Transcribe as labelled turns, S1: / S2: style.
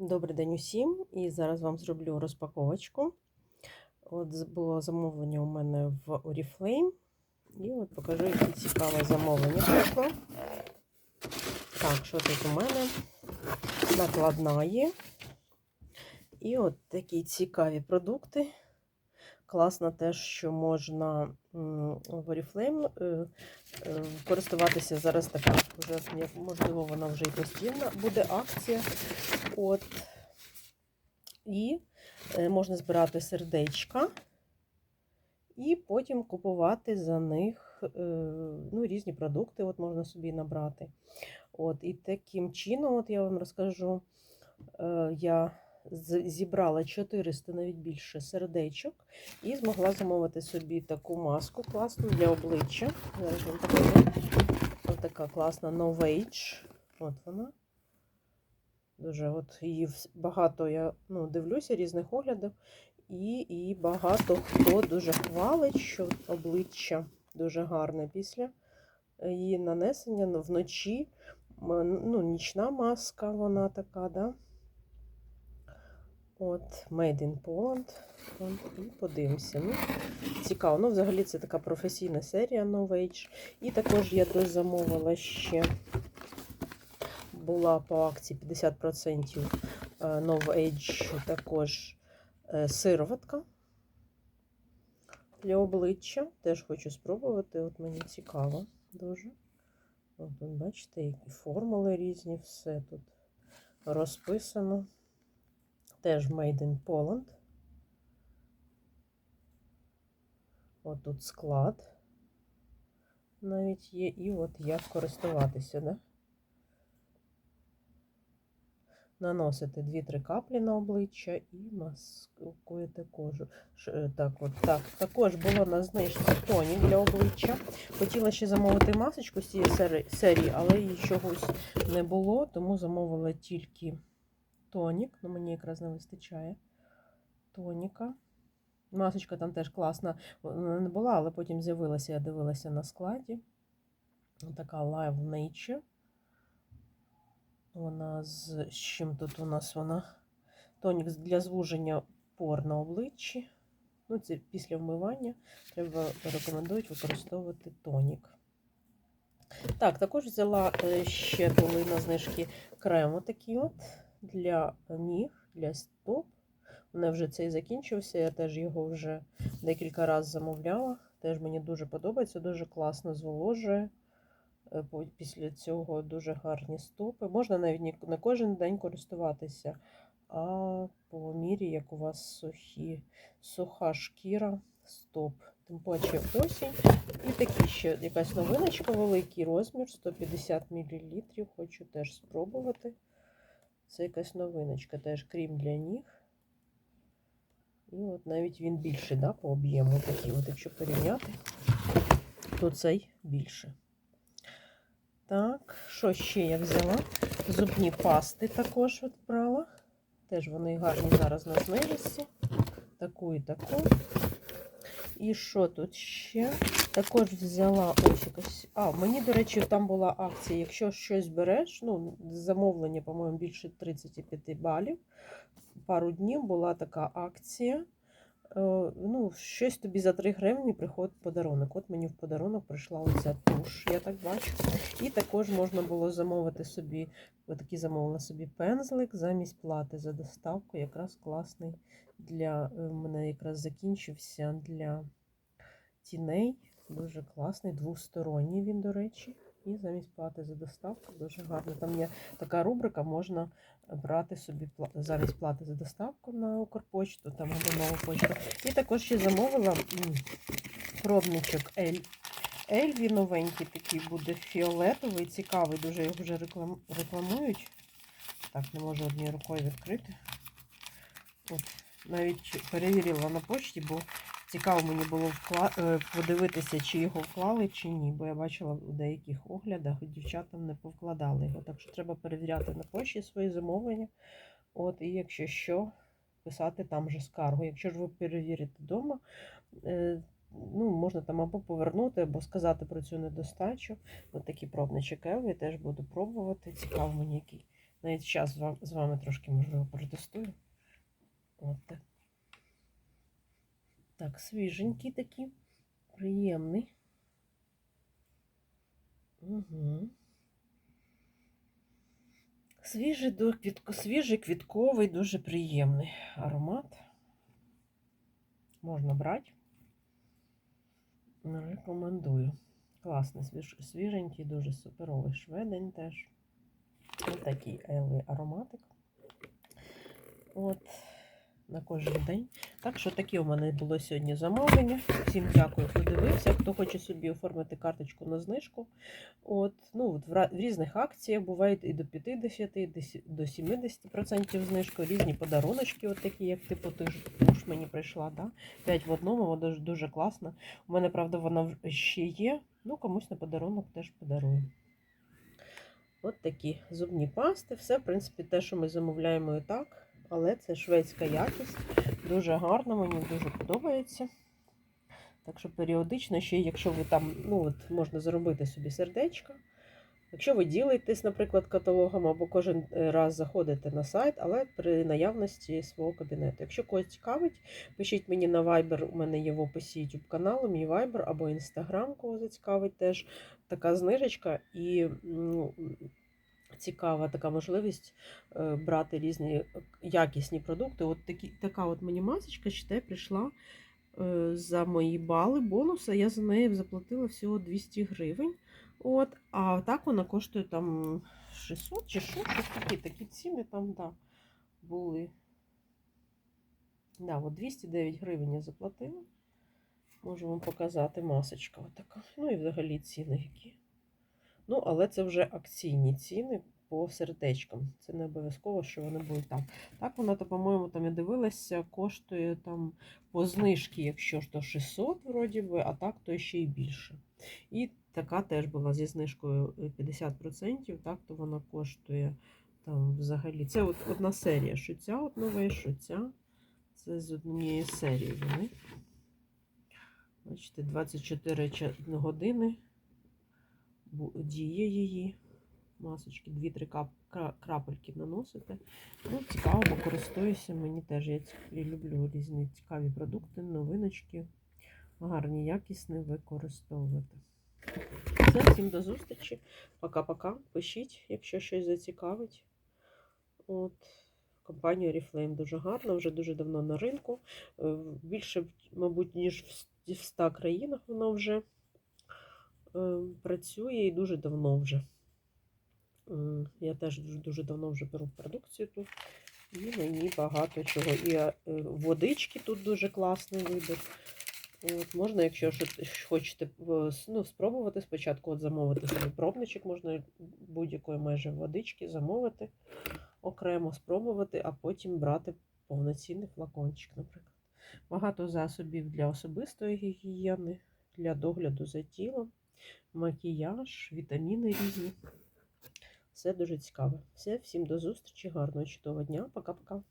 S1: Добрий день усім, і зараз вам зроблю розпаковочку. От було замовлення у мене в Oriflame. І от покажу, яке цікаве замовлення прийшло. Так, що тут у мене? Накладна є. І от такі цікаві продукти. Класно те, що можна в Oriflame е, е, користуватися зараз така, вже, можливо, вона вже і постійна буде акція. От. І е, можна збирати сердечка і потім купувати за них ну, різні продукти от можна собі набрати. От, і таким чином, от я вам розкажу, я зібрала 400 навіть більше сердечок і змогла замовити собі таку маску класну для обличчя. Зараз вам. Ось така класна No Age. От вона. Дуже от її багато я ну, дивлюся різних оглядів, і, і багато хто дуже хвалить, що обличчя дуже гарне після її нанесення вночі. Ну, нічна маска, вона така, да? От, Made in Poland. І подивимося. Ну, цікаво. Ну, взагалі, це така професійна серія No Age. І також я дозамовила ще була по акції 50% е, Nova Age також е, сироватка для обличчя. Теж хочу спробувати, от мені цікаво дуже. От, бачите, які формули різні, все тут розписано. Теж Made in Poland. От тут склад навіть є, і от як користуватися, да? Наносите 2-3 каплі на обличчя і маскуєте кожу. Е, Так, от, так. Також було на знижці тонік для обличчя. Хотіла ще замовити масочку з цієї серії, але її чогось не було, тому замовила тільки тонік. Ну, мені якраз не вистачає тоніка. Масочка там теж класна. Не була, але потім з'явилася, я дивилася на складі. Така Live Nature. Вона з з чим тут у нас вона? Тонік для звуження пор на обличчі. Ну, це після вмивання. Треба рекомендують використовувати тонік. Так, також взяла е, ще були на знижки крем такі от для ніг, для стоп. У мене вже цей закінчився. Я теж його вже декілька разів замовляла. Теж мені дуже подобається, дуже класно зволожує. Е, Після цього дуже гарні стопи. Можна навіть не- кожен день користуватися, а по мірі, як у вас сухі, суха шкіра стоп. Тим паче осінь. І такий ще якась новиночка, великий розмір, 150 мл. Хочу теж спробувати. Це якась новиночка, теж крім для ніг. І от навіть він більший, да, по об'єму такий, от якщо порівняти, то цей більше. Так, що ще я взяла? Зубні пасти також от брала. Теж вони гарні зараз на знижці. Таку і таку. І що тут ще? Також взяла ось якось. А, мені, до речі, там була акція. Якщо щось береш, ну, замовлення, по-моєму, більше 35 балів. Пару днів була така акція. Е, ну, щось тобі за 3 гривні приходить подарунок. От мені в подарунок прийшла оця туш, я так бачу. І також можна було замовити собі, отакий замовила собі пензлик замість плати за доставку. Якраз класний для е, мене якраз закінчився для тіней. Дуже класний, двосторонній він, до речі. І замість плати за доставку дуже гарно. Там є така рубрика, можна брати собі замість плати за доставку на Укрпочту там або нову почту. І також ще замовила пробничок Ель. Ельві новенький такий буде фіолетовий, цікавий, дуже його вже реклам... рекламують. Так, не можу однією рукою відкрити. От, навіть перевірила на почті, бо цікаво мені було е, подивитися, чи його вклали, чи ні. Бо я бачила у деяких оглядах, дівчатам не повкладали його. Так що треба перевіряти на почті свої замовлення. От, і якщо що, писати там же скаргу. Якщо ж ви перевірите вдома, е, ну, можна там або повернути, або сказати про цю недостачу. От такі пробничок Елві теж буду пробувати. Цікаво мені, який Навіть вами, з вами трошки, можливо, протестую. От так. Так, свіженький такий, приємний. Угу. Свіжий, свіжий, квітковий, дуже приємний аромат. Можна брати. Рекомендую. Класний, свіж, свіженький, дуже суперовий шведень теж. Ось такий елий ароматик. От, на кожен день. Так що такі у мене було сьогодні замовлення. Всім дякую, хто дивився. Хто хоче собі оформити карточку на знижку. От, ну, в, різних акціях бувають і до 50, і до 70% знижки, різні подаруночки, от такі, як типу ти ж мені прийшла. Да? 5 в одному, вона дуже, класно. У мене, правда, вона ще є. Ну, комусь на подарунок теж подарую. От такі зубні пасти. Все, в принципі, те, що ми замовляємо і так. Але це шведська якість. Дуже гарно, мені дуже подобається. Так що періодично, ще якщо ви там, ну от можна зробити собі сердечко. Якщо ви ділитесь, наприклад, каталогом або кожен е, раз заходите на сайт, але при наявності свого кабінету. Якщо когось цікавить, пишіть мені на Viber, у мене є в описі YouTube каналу, мій Viber або Instagram, кого зацікавить теж така знижечка і ну, цікава така можливість е, брати різні е, якісні продукти. От такі, така от мені масочка, ще прийшла е, за мої бали бонуси. Я за неї заплатила всього 200 гривень. От, а так вона коштує там 600 чи що, такі, такі ціни там, да, були. Да, от 209 гривень я заплатила. Можу вам показати масочка отака. Ну і взагалі ціни які. Ну, але це вже акційні ціни по сердечкам. Це не обов'язково, що вони будуть там. Так, вона, то, по-моєму, там я дивилася, коштує там по знижці, якщо ж то 600, вроді би, а так, то ще й більше. І така теж була зі знижкою е, 50%, так, то вона коштує там взагалі. Це от одна серія, що ця от нова, і що ця. Це з однієї серії вони. Бачите, 24 години діє її. Масочки, 2-3 кап- крапельки наносите. Ну, цікаво, бо користуюся. Мені теж я люблю різні цікаві продукти, новиночки, гарні, якісні використовувати. Все, всім до зустрічі. Пока-пока. Пишіть, якщо щось зацікавить. От. Компанія Oriflame дуже гарна, вже дуже давно на ринку. Е, Більше, мабуть, ніж в с- 100 країнах вона вже працює і дуже давно вже. Я теж дуже, дуже давно вже беру продукцію тут. І мені багато чого. І е, водички тут дуже класний вибір. От, можна, якщо хочете ну, спробувати спочатку от замовити собі пробничок, можна будь-якої майже водички замовити окремо, спробувати, а потім брати повноцінний флакончик, наприклад. Багато засобів для особистої гігієни, для догляду за тілом, макіяж, вітаміни різні. Все дуже цікаве. Все, всім до зустрічі, гарного чудового дня. Пока-пока.